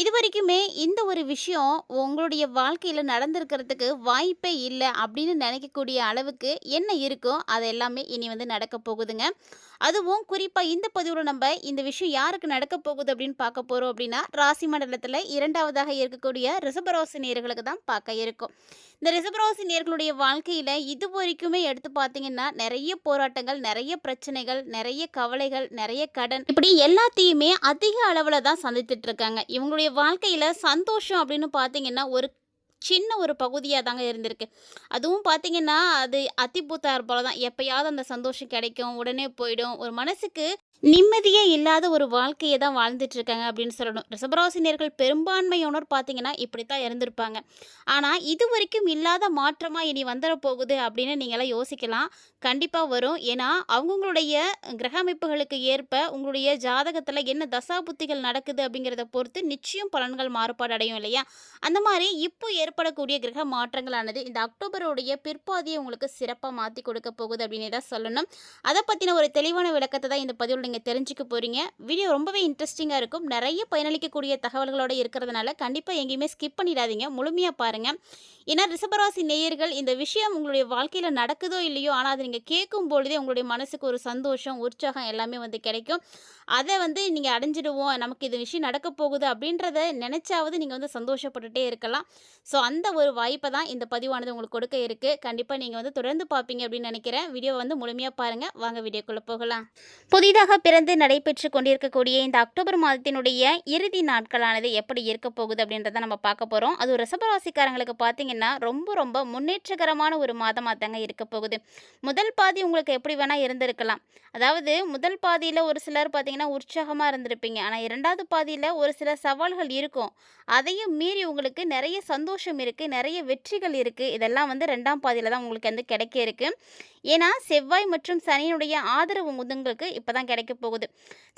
இது வரைக்குமே இந்த ஒரு விஷயம் உங்களுடைய வாழ்க்கையில் நடந்திருக்கிறதுக்கு வாய்ப்பே இல்லை அப்படின்னு நினைக்கக்கூடிய அளவுக்கு என்ன இருக்கோ அது எல்லாமே இனி வந்து நடக்க போகுதுங்க. அதுவும் குறிப்பாக இந்த பதிவில் நம்ம இந்த விஷயம் யாருக்கு நடக்க போகுது அப்படின்னு பார்க்க போகிறோம் அப்படின்னா ராசி மண்டலத்தில் இரண்டாவதாக இருக்கக்கூடிய ரிஷபராசி நேர்களுக்கு தான் பார்க்க இருக்கும். இந்த ரிஷபராசி நேர்களுடைய வாழ்க்கையில் இது வரைக்குமே எடுத்து பார்த்தீங்கன்னா நிறைய போராட்டங்கள் நிறைய பிரச்சனைகள் நிறைய கவலைகள் நிறைய கடன் இப்படி எல்லாத்தையுமே அதிக அளவில் தான் சந்தித்துட்டு இருக்காங்க. இவங்களுடைய வாழ்க்கையில் சந்தோஷம் அப்படின்னு பார்த்தீங்கன்னா ஒரு சின்ன ஒரு பகுதியாக தாங்க இருந்திருக்கு. அதுவும் பார்த்தீங்கன்னா அது அத்திபூத்தார் போல தான் எப்பயாவது அந்த சந்தோஷம் கிடைக்கும் உடனே போயிடும். ஒரு மனசுக்கு நிம்மதியே இல்லாத ஒரு வாழ்க்கையை தான் வாழ்ந்துட்டுருக்காங்க அப்படின்னு சொல்லணும். ரிசபராசினியர்கள் பெரும்பான்மையோனர் பார்த்தீங்கன்னா இப்படி தான் இருந்திருப்பாங்க. ஆனால் இது வரைக்கும் இல்லாத மாற்றமாக இனி வந்துட போகுது அப்படின்னு நீங்களாம் யோசிக்கலாம். கண்டிப்பாக வரும். ஏன்னா அவங்கவுங்களுடைய கிரக அமைப்புகளுக்கு ஏற்ப உங்களுடைய ஜாதகத்தில் என்ன தசா புத்திகள் நடக்குது அப்படிங்கிறத பொறுத்து நிச்சயம் பலன்கள் மாறுபாடு அடையும் இல்லையா? அந்த மாதிரி இப்போ ஏற்படக்கூடிய கிரக மாற்றங்களானது இந்த அக்டோபருடைய பிற்பாதியை உங்களுக்கு சிறப்பாக மாற்றி கொடுக்க போகுது அப்படின்னு தான் சொல்லணும். அதை பற்றின ஒரு தெளிவான விளக்கத்தை தான் இந்த பதிவில் நீங்கள் தெரிஞ்சுக்க போகிறீங்க வீடியோ ரொம்பவே இன்ட்ரெஸ்டிங்காக இருக்கும். நிறைய பயனளிக்கக்கூடிய தகவல்களோடு இருக்கிறதுனால கண்டிப்பாக எங்கேயுமே ஸ்கிப் பண்ணிடாதீங்க. முழுமையாக பாருங்கள் ஏன்னா ரிஷபராசி நேயர்கள் இந்த விஷயம் உங்களுடைய வாழ்க்கையில் நடக்குதோ இல்லையோ ஆனால் அதை நீங்கள் கேட்கும் பொழுதே உங்களுடைய மனசுக்கு ஒரு சந்தோஷம் உற்சாகம் எல்லாமே வந்து கிடைக்கும். அதை வந்து நீங்கள் அடைஞ்சிடுவோம். நமக்கு இது விஷயம் நடக்க போகுது அப்படின்றத நினச்சாவது நீங்கள் வந்து சந்தோஷப்பட்டுட்டே இருக்கலாம். ஸோ அந்த ஒரு வாய்ப்பை தான் இந்த பதிவானது உங்களுக்கு கொடுக்க இருக்குது கண்டிப்பாக நீங்கள் வந்து தொடர்ந்து பார்ப்பீங்க அப்படின்னு நினைக்கிறேன். வீடியோ வந்து முழுமையாக பாருங்கள் வாங்க வீடியோக்குள்ளே போகலாம். புதிதாக பிறந்து நடைபெற்று கொண்டிருக்கக்கூடிய இந்த அக்டோபர் மாதத்தினுடைய இறுதி நாட்களானது எப்படி இருக்க போகுது அப்படின்றத நம்ம பார்க்க போகிறோம் அது ரசபராசிக்காரங்களுக்கு பார்த்தீங்கன்னா ரொம்ப ரொம்ப முன்னேற்றகரமான ஒரு மாதமாக தாங்க இருக்க போகுது. முதல் பாதி உங்களுக்கு எப்படி வேணால் இருந்திருக்கலாம். அதாவது முதல் பாதியில் ஒரு சிலர் பார்த்தீங்கன்னா உற்சாகமாக இருந்திருப்பீங்க. ஆனால் இரண்டாவது பாதியில் ஒரு சில சவால்கள் இருக்கும். அதையும் மீறி உங்களுக்கு நிறைய சந்தோஷம் இருக்குது நிறைய வெற்றிகள் இருக்குது இதெல்லாம் வந்து ரெண்டாம் பாதியில் தான் உங்களுக்கு வந்து கிடைக்க இருக்கு. ஏன்னா செவ்வாய் மற்றும் சனியினுடைய ஆதரவு உங்களுக்கு இப்போ தான் கிடைக்கும் கிடைக்க போகுது.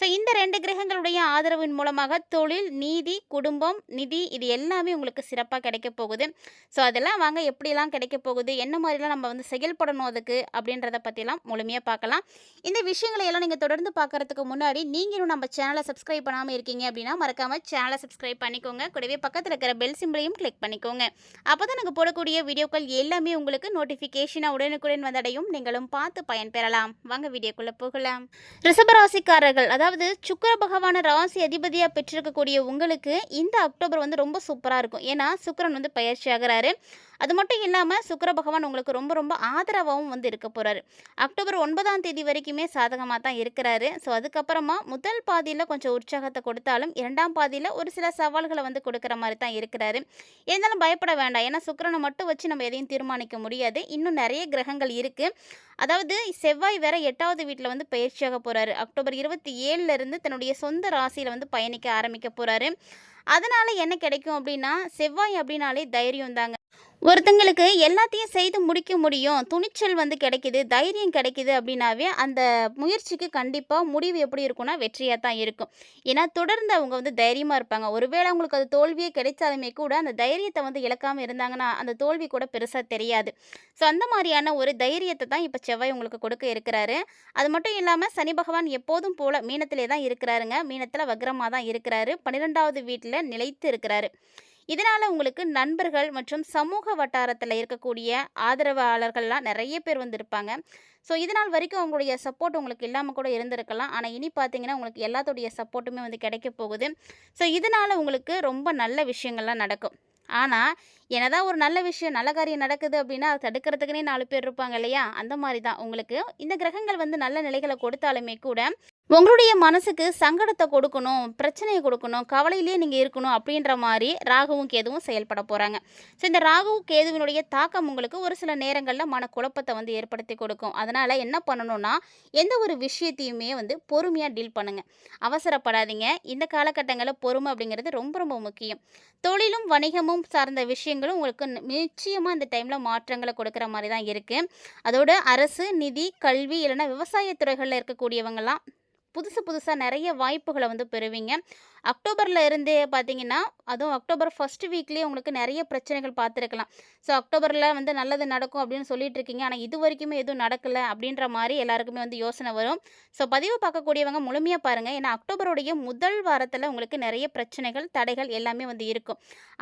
ஸோ இந்த ரெண்டு கிரகங்களுடைய ஆதரவின் மூலமாக தொழில் நீதி குடும்பம் நிதி இது எல்லாமே உங்களுக்கு சிறப்பாக கிடைக்க போகுது. ஸோ அதெல்லாம் வாங்க எப்படிலாம் கிடைக்க போகுது? என்ன மாதிரிலாம் நம்ம வந்து செயல்படணும் அதுக்கு? அப்படின்றத பற்றிலாம் முழுமையாக பார்க்கலாம். இந்த விஷயங்களை எல்லாம் நீங்கள் தொடர்ந்து பார்க்குறதுக்கு முன்னாடி நீங்களும் நம்ம சேனலை சப்ஸ்கிரைப் பண்ணாமல் இருக்கீங்க அப்படின்னா மறக்காமல் சேனலை சப்ஸ்கிரைப் பண்ணிக்கோங்க. கூடவே பக்கத்தில் இருக்கிற பெல் சிம்பிளையும் கிளிக் பண்ணிக்கோங்க. அப்போ தான் நாங்கள் போடக்கூடிய வீடியோக்கள் எல்லாமே உங்களுக்கு நோட்டிஃபிகேஷனாக உடனுக்குடன் வந்தடையும். நீங்களும் பார்த்து பயன்பெறலாம். வாங்க வீடியோக்குள்ளே போகலாம். கும்பராசிக்காரர்கள் அதாவது சுக்கிர பகவான ராசி அதிபதியாக பெற்றிருக்கக்கூடிய உங்களுக்கு இந்த அக்டோபர் வந்து ரொம்ப சூப்பராக இருக்கும். ஏன்னா சுக்கரன் வந்து பயிற்சி ஆகிறாரு அது மட்டும் இல்லாமல் சுக்கர பகவான் உங்களுக்கு ரொம்ப ரொம்ப ஆதரவாகவும் வந்து இருக்க போகிறாரு அக்டோபர் ஒன்பதாம் தேதி வரைக்குமே சாதகமாக தான் இருக்கிறாரு. ஸோ அதுக்கப்புறமா முதல் பாதியில் கொஞ்சம் உற்சாகத்தை கொடுத்தாலும் இரண்டாம் பாதியில் ஒரு சில சவால்களை வந்து கொடுக்குற மாதிரி தான் இருக்கிறாரு. இருந்தாலும் பயப்பட வேண்டாம். ஏன்னா சுக்கிரனை மட்டும் வச்சு நம்ம எதையும் தீர்மானிக்க முடியாது. இன்னும் நிறைய கிரகங்கள் இருக்குது அதாவது செவ்வாய் வேற எட்டாவது வீட்டில் வந்து பயிற்சியாக போகிறாரு அக்டோபர் இருபத்தி ஏழுலேருந்து தன்னுடைய சொந்த ராசியில் வந்து பயணிக்க ஆரம்பிக்க போகிறாரு அதனால் என்ன கிடைக்கும் அப்படின்னா செவ்வாய் அப்படின்னாலே தைரியம் தாங்க. ஒருத்தங்களுக்கு எல்லாத்தையும் செய்து முடிக்க முடியும். துணிச்சல் வந்து கிடைக்குது தைரியம் கிடைக்குது அப்படின்னாவே அந்த முயற்சிக்கு கண்டிப்பாக முடிவு எப்படி இருக்கும்னா வெற்றியாக தான் இருக்கும். ஏன்னா தொடர்ந்து அவங்க வந்து தைரியமாக இருப்பாங்க. ஒருவேளை அவங்களுக்கு அது தோல்வியே கிடைச்சாலுமே கூட அந்த தைரியத்தை வந்து இழக்காமல் இருந்தாங்கன்னா அந்த தோல்வி கூட பெருசாக தெரியாது. ஸோ அந்த மாதிரியான ஒரு தைரியத்தை தான் இப்போ செவ்வாய் உங்களுக்கு கொடுக்க இருக்கிறாரு. அது மட்டும் இல்லாமல் சனி பகவான் எப்போதும் போல மீனத்திலே தான் இருக்கிறாருங்க. மீனத்தில் வக்ரமாக தான் இருக்கிறாரு. பன்னிரெண்டாவது வீட்டில் நிலைத்து இருக்கிறாரு. இதனால் உங்களுக்கு நண்பர்கள் மற்றும் சமூக வட்டாரத்தில் இருக்கக்கூடிய ஆதரவாளர்கள்லாம் நிறைய பேர் வந்து இருப்பாங்க ஸோ இதனால் வரைக்கும் அவங்களுடைய சப்போர்ட் உங்களுக்கு இல்லாமல் கூட இருந்திருக்கலாம். ஆனால் இனி பார்த்தீங்கன்னா உங்களுக்கு எல்லாத்துடைய சப்போர்ட்டுமே வந்து கிடைக்க போகுது. ஸோ இதனால் உங்களுக்கு ரொம்ப நல்ல விஷயங்கள்லாம் நடக்கும். ஆனால் என்னதான் ஒரு நல்ல விஷயம் நல்ல காரியம் நடக்குது அப்படின்னா அதை தடுக்கிறதுக்குனே நாலு பேர் இருப்பாங்க இல்லையா? அந்த மாதிரி தான். உங்களுக்கு இந்த கிரகங்கள் வந்து நல்ல நிலைகளை கொடுத்தாலுமே கூட உங்களுடைய மனசுக்கு சங்கடத்தை கொடுக்கணும் பிரச்சனையை கொடுக்கணும் கவலையிலேயே நீங்கள் இருக்கணும் அப்படின்ற மாதிரி ராகுவும் கேதுவும் செயல்பட போகிறாங்க ஸோ இந்த ராகு கேதுவினுடைய தாக்கம் உங்களுக்கு ஒரு சில நேரங்களில் மனக்குழப்பத்தை வந்து ஏற்படுத்தி கொடுக்கும். அதனால் என்ன பண்ணணும்னா எந்த ஒரு விஷயத்தையுமே வந்து பொறுமையாக டீல் பண்ணுங்கள் அவசரப்படாதீங்க. இந்த காலகட்டங்களில் பொறுமை அப்படிங்கிறது ரொம்ப ரொம்ப முக்கியம். தொழிலும் வணிகமும் சார்ந்த விஷயங்களும் உங்களுக்கு நிச்சயமாக இந்த டைமில் மாற்றங்களை கொடுக்குற மாதிரி தான் இருக்குது அதோடு அரசு நிதி கல்வி இல்லைன்னா விவசாய துறைகளில் இருக்கக்கூடியவங்கலாம் புதுசு புதுசாக நிறைய வாய்ப்புகளை வந்து பெறுவீங்க. அக்டோபரில் இருந்தே பார்த்தீங்கன்னா, அதுவும் அக்டோபர் ஃபர்ஸ்ட் வீக்லேயே உங்களுக்கு நிறைய பிரச்சனைகள் பார்த்துருக்கலாம். ஸோ அக்டோபரில் வந்து நல்லது நடக்கும் அப்படின்னு சொல்லிட்டு இருக்கீங்க. இது வரைக்குமே எதுவும் நடக்கலை அப்படின்ற மாதிரி எல்லாருக்குமே வந்து யோசனை வரும். ஸோ பதிவு பார்க்கக்கூடியவங்க முழுமையாக பாருங்கள் ஏன்னா அக்டோபருடைய முதல் வாரத்தில் உங்களுக்கு நிறைய பிரச்சனைகள், தடைகள் எல்லாமே வந்து இருக்கும்.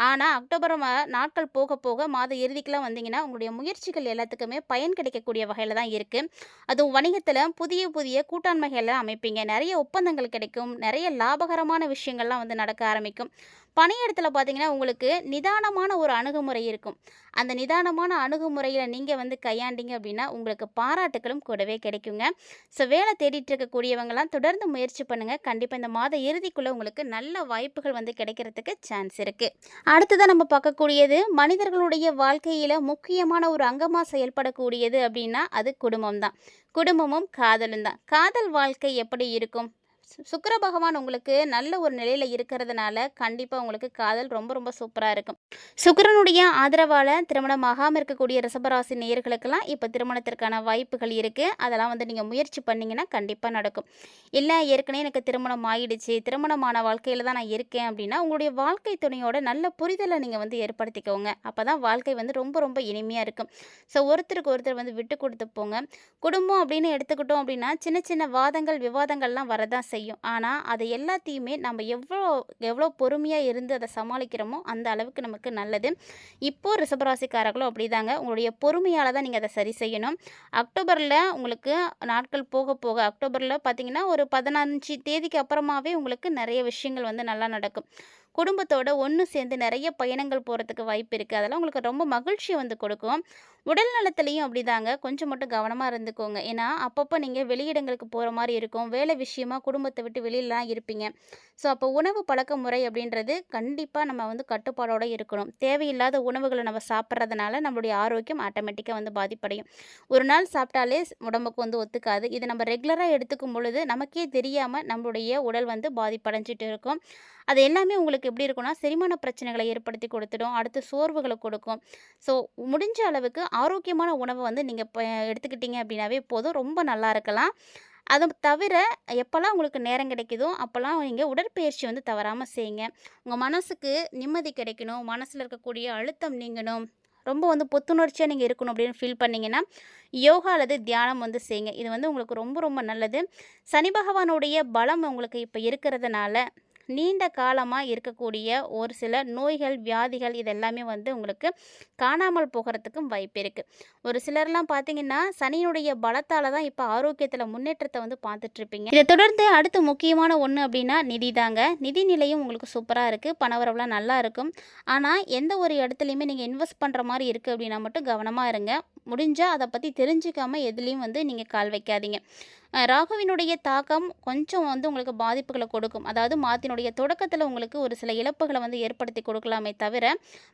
ஆனால் அக்டோபர் நாட்கள் போக போக மாத இறுதிக்கெலாம் வந்தீங்கன்னா, உங்களுடைய முயற்சிகள் எல்லாத்துக்குமே பயன் கிடைக்கக்கூடிய வகையில் தான் இருக்குது அதுவும் வணிகத்தில் புதிய புதிய கூட்டாண்மைகளை அமைப்பீங்க. நிறைய ஒப்பந்தங்கள் கிடைக்கும். நிறைய லாபகரமான விஷயங்கள்லாம் வந்து நடக்க ஆரம்பிக்கும். பணியிடத்தில் பார்த்தீங்கன்னா, உங்களுக்கு நிதானமான ஒரு அணுகுமுறை இருக்கும். அந்த நிதானமான அணுகுமுறையில் நீங்கள் வந்து கையாண்டீங்க அப்படின்னா, உங்களுக்கு பாராட்டுக்களும் கூடவே கிடைக்குங்க. ஸோ வேலை தேடிட்டு இருக்கக்கூடியவங்கலாம் தொடர்ந்து முயற்சி பண்ணுங்கள் கண்டிப்பாக இந்த மாத இறுதிக்குள்ளே உங்களுக்கு நல்ல வாய்ப்புகள் வந்து கிடைக்கிறதுக்கு சான்ஸ் இருக்குது அடுத்ததாக நம்ம பார்க்கக்கூடியது மனிதர்களுடைய வாழ்க்கையில் முக்கியமான ஒரு அங்கமாக செயல்படக்கூடியது அப்படின்னா, அது குடும்பம் தான். குடும்பமும், காதலும் தான். காதல் வாழ்க்கை எப்படி இருக்கும்? சுக்கர பகவான் உங்களுக்கு நல்ல ஒரு நிலையில் இருக்கிறதுனால, கண்டிப்பாக உங்களுக்கு காதல் ரொம்ப ரொம்ப சூப்பராக இருக்கும். சுக்கரனுடைய ஆதரவால் திருமணம் ஆகாம இருக்கக்கூடிய ரிசபராசி நேயர்களுக்கெல்லாம் இப்போ திருமணத்திற்கான வாய்ப்புகள் இருக்குது அதெல்லாம் வந்து நீங்கள் முயற்சி பண்ணிங்கன்னா கண்டிப்பாக நடக்கும். இல்லை ஏற்கனவே எனக்கு திருமணம் ஆயிடுச்சு. திருமணமான வாழ்க்கையில் தான் நான் இருக்கேன் அப்படின்னா, உங்களுடைய வாழ்க்கை துணையோட நல்ல புரிதலை நீங்கள் வந்து ஏற்படுத்திக்கோங்க. அப்பதான் வாழ்க்கை வந்து ரொம்ப ரொம்ப இனிமையாக இருக்கும். ஸோ ஒருத்தருக்கு ஒருத்தர் வந்து விட்டு கொடுத்து போங்க. குடும்பம் அப்படின்னு எடுத்துக்கிட்டோம் அப்படின்னா, சின்ன சின்ன வாதங்கள், விவாதங்கள்லாம் வரதான் செய்யும். ஆனால் அது எல்லாத்தையுமே நம்ம எவ்வளோ எவ்வளோ பொறுமையாக இருந்து அதை சமாளிக்கிறோமோ, அந்த அளவுக்கு நமக்கு நல்லது. இப்போது ரிஷபராசிக்காரர்களும் அப்படிதாங்க. உங்களுடைய பொறுமையால் தான் நீங்கள் அதை சரி செய்யணும். அக்டோபரில் உங்களுக்கு நாட்கள் போக போக அக்டோபரில் பார்த்தீங்கன்னா, ஒரு 15 தேதிக்கு அப்புறமாவே உங்களுக்கு நிறைய விஷயங்கள் வந்து நல்லா நடக்கும். குடும்பத்தோட ஒன்று சேர்ந்து நிறைய பயணங்கள் போகிறதுக்கு வாய்ப்பு இருக்குது அதெல்லாம் உங்களுக்கு ரொம்ப மகிழ்ச்சியை வந்து கொடுக்கும். உடல் நலத்துலேயும் அப்படிதாங்க. கொஞ்சம் மட்டும் கவனமாக இருந்துக்கோங்க. ஏன்னா, அப்பப்போ நீங்கள் வெளியிடங்களுக்கு போகிற மாதிரி இருக்கும். வேலை விஷயமா குடும்பத்தை விட்டு வெளியிலலாம் இருப்பீங்க. ஸோ அப்போ உணவு பழக்க முறை அப்படின்றது கண்டிப்பாக நம்ம வந்து கட்டுப்பாடோடு இருக்கணும். தேவையில்லாத உணவுகளை நம்ம சாப்பிட்றதுனால நம்மளுடைய ஆரோக்கியம் ஆட்டோமேட்டிக்காக வந்து பாதிப்படையும். ஒரு நாள் சாப்பிட்டாலே உடம்புக்கு வந்து ஒத்துக்காது. இதை நம்ம ரெகுலராக எடுத்துக்கும் பொழுது, நமக்கே தெரியாமல் நம்மளுடைய உடல் வந்து பாதிப்படைஞ்சிட்டு இருக்கும். அது எல்லாமே உங்களுக்கு எப்படி இருக்கும்னா, செரிமான பிரச்சனைகளை ஏற்படுத்தி கொடுத்துடும். அடுத்து சோர்வுகளை கொடுக்கும். ஸோ முடிஞ்ச அளவுக்கு ஆரோக்கியமான உணவை வந்து நீங்கள் இப்போ எடுத்துக்கிட்டீங்க அப்படின்னாவே போதும். ரொம்ப நல்லா இருக்கலாம். அது தவிர எப்போல்லாம் உங்களுக்கு நேரம் கிடைக்குதோ, அப்போல்லாம் நீங்கள் உடற்பயிற்சி வந்து தவறாமல் செய்யுங்க. உங்கள் மனசுக்கு நிம்மதி கிடைக்கணும். மனசில் இருக்கக்கூடிய அழுத்தம் நீங்கணும். ரொம்ப வந்து புத்துணர்ச்சியாக நீங்கள் இருக்கணும் அப்படின்னு ஃபீல் பண்ணீங்கன்னா, யோகா அல்லது தியானம் வந்து செய்யுங்க. இது வந்து உங்களுக்கு ரொம்ப ரொம்ப நல்லது. சனி பகவானுடைய பலம் உங்களுக்கு இப்போ இருக்கிறதுனால, நீண்ட காலமாக இருக்கக்கூடிய ஒரு சில நோய்கள், வியாதிகள் இது எல்லாமே வந்து உங்களுக்கு காணாமல் போகிறதுக்கும் வாய்ப்பு இருக்குது ஒரு சிலர்லாம் பார்த்தீங்கன்னா, சனியினுடைய பலத்தால் தான் இப்போ ஆரோக்கியத்தில் முன்னேற்றத்தை வந்து பார்த்துட்ருப்பீங்க. இதை தொடர்ந்து அடுத்து முக்கியமான ஒன்று அப்படின்னா, நிதி தாங்க. நிதி நிலையும் உங்களுக்கு சூப்பராக இருக்குது பணவரவுலாம் நல்லா இருக்கும். ஆனால் எந்த ஒரு இடத்துலையுமே நீங்கள் இன்வெஸ்ட் பண்ணுற மாதிரி இருக்குது அப்படின்னா மட்டும் கவனமாக இருங்க. முடிஞ்சால் அதை பற்றி தெரிஞ்சுக்காம எதுலேயும் வந்து நீங்கள் கால் வைக்காதீங்க. ராகுவினுடைய தாக்கம் கொஞ்சம் வந்து உங்களுக்கு பாதிப்புகளை கொடுக்கும். அதாவது மாதத்தினுடைய தொடக்கத்தில் உங்களுக்கு ஒரு சில இழப்புகளை வந்து ஏற்படுத்தி கொடுக்கலாமே தவிர,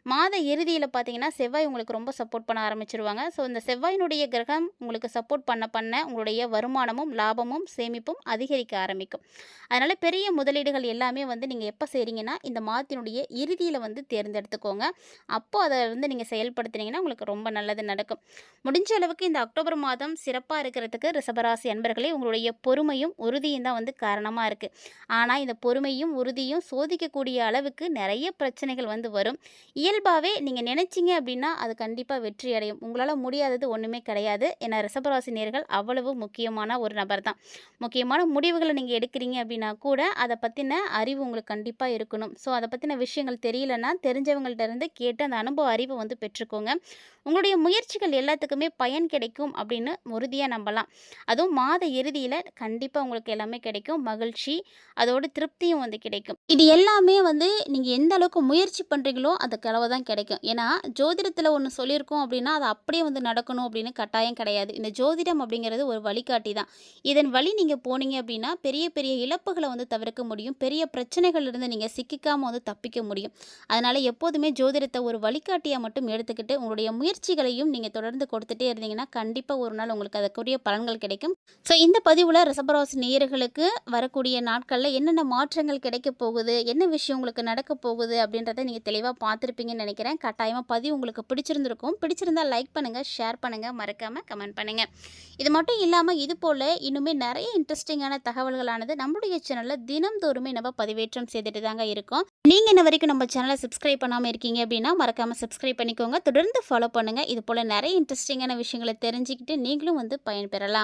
மாத இறுதியில் பார்த்தீங்கன்னா, செவ்வாய் உங்களுக்கு ரொம்ப சப்போர்ட் பண்ண ஆரம்பிச்சிருவாங்க ஸோ இந்த செவ்வாயினுடைய கிரகம் உங்களுக்கு சப்போர்ட் பண்ண பண்ண உங்களுடைய வருமானமும், லாபமும், சேமிப்பும் அதிகரிக்க ஆரம்பிக்கும். அதனால் பெரிய முதலீடுகள் எல்லாமே வந்து நீங்கள் எப்போ செய்கிறீங்கன்னா இந்த மாதத்தினுடைய இறுதியில் வந்து தேர்ந்தெடுத்துக்கோங்க. அப்போ அதை வந்து நீங்கள் செயல்படுத்துனீங்கன்னா, உங்களுக்கு ரொம்ப நல்லது நடக்கும். முடிஞ்ச அளவுக்கு இந்த அக்டோபர் மாதம் சிறப்பாக இருக்கிறதுக்கு ரிஷபராசி அன்பர்களே, உங்களுடைய பொறுமையும், உறுதியும் தான் வந்து காரணமாக இருக்கு. ஆனால் இந்த பொறுமையும், உறுதியும் சோதிக்கக்கூடிய அளவுக்கு நிறைய பிரச்சனைகள் வந்து வரும். இயல்பாகவே நீங்கள் நினச்சிங்க அப்படின்னா, அது கண்டிப்பாக வெற்றி அடையும். உங்களால் முடியாதது ஒன்றுமே கிடையாது. ஏன்னா ரிசபராசி நேர்கள் அவ்வளவு முக்கியமான ஒரு நபர் தான். முக்கியமான முடிவுகளை நீங்கள் எடுக்கிறீங்க அப்படின்னா கூட, அதை பற்றின அறிவு உங்களுக்கு கண்டிப்பாக இருக்கணும். ஸோ அதை பற்றின விஷயங்கள் தெரியலன்னா, தெரிஞ்சவங்கள்ட்ட இருந்து கேட்டு அந்த அனுபவ அறிவை வந்து பெற்றுக்கோங்க. உங்களுடைய முயற்சிகள் எல்லாத்துக்குமே பயன் கிடைக்கும் அப்படின்னு உறுதியாக நம்பலாம். அதுவும் மாத இறுதியில் கண்டிப்பாக உங்களுக்கு எல்லாமே கிடைக்கும். மகிழ்ச்சி, அதோட திருப்தியும் வந்து கிடைக்கும். இது எல்லாமே வந்து நீங்கள் எந்த அளவுக்கு முயற்சி பண்ணுறீங்களோ அதுக்கு அளவு தான் கிடைக்கும். ஏன்னா, ஜோதிடத்தில் ஒன்று சொல்லியிருக்கோம் அப்படின்னா, அது அப்படியே வந்து நடக்கணும் அப்படின்னு கட்டாயம் கிடையாது. இந்த ஜோதிடம் அப்படிங்கிறது ஒரு வழிகாட்டி தான். இதன் வழி நீங்கள் போனீங்க அப்படின்னா, பெரிய பெரிய இழப்புகளை வந்து தவிர்க்க முடியும். பெரிய பிரச்சனைகள்லேருந்து நீங்கள் சிக்கிக்காமல் வந்து தப்பிக்க முடியும். அதனால் எப்போதுமே ஜோதிடத்தை ஒரு வழிகாட்டியாக மட்டும் எடுத்துக்கிட்டு, உங்களுடைய முயற்சிகளையும் நீங்கள் தொடர்ந்து தொடர்ந்து கொடுத்துட்டே இருந்தீங்கன்னா கண்டிப்பாக ஒரு நாள் உங்களுக்கு அதற்குரிய பலன்கள் கிடைக்கும் ஸோ இந்த பதிவில் ரிஷபராசி நேயர்களுக்கு வரக்கூடிய நாட்களில் என்னென்ன மாற்றங்கள் கிடைக்க போகுது? என்ன விஷயம் உங்களுக்கு நடக்க போகுது? அப்படின்றத நீங்கள் தெளிவாக பார்த்துருப்பீங்கன்னு நினைக்கிறேன். கட்டாயமாக பதிவு உங்களுக்கு பிடிச்சிருந்துருக்கும். பிடிச்சிருந்தா லைக் பண்ணுங்கள் ஷேர் பண்ணுங்கள் மறக்காமல் கமெண்ட் பண்ணுங்கள் இது மட்டும் இல்லாமல் இது போல் இன்னுமே நிறைய இன்ட்ரெஸ்டிங்கான தகவல்களானது நம்மளுடைய சேனலில் தினம்தோறுமே நம்ம பதிவேற்றம் செய்துட்டு தாங்க இருக்கோம். நீங்கள் இன்ன வரைக்கும் நம்ம சேனலை சப்ஸ்கிரைப் பண்ணாமல் இருக்கீங்க அப்படின்னா மறக்காமல் சப்ஸ்கிரைப் பண்ணிக்கோங்க. தொடர்ந்து ஃபாலோ பண்ணுங்கள் இது போல் நிறைய இன்ட்ரெஸ்டிங்கான விஷயங்களை தெரிஞ்சுக்கிட்டு நீங்களும் வந்து பயன்பெறலாம்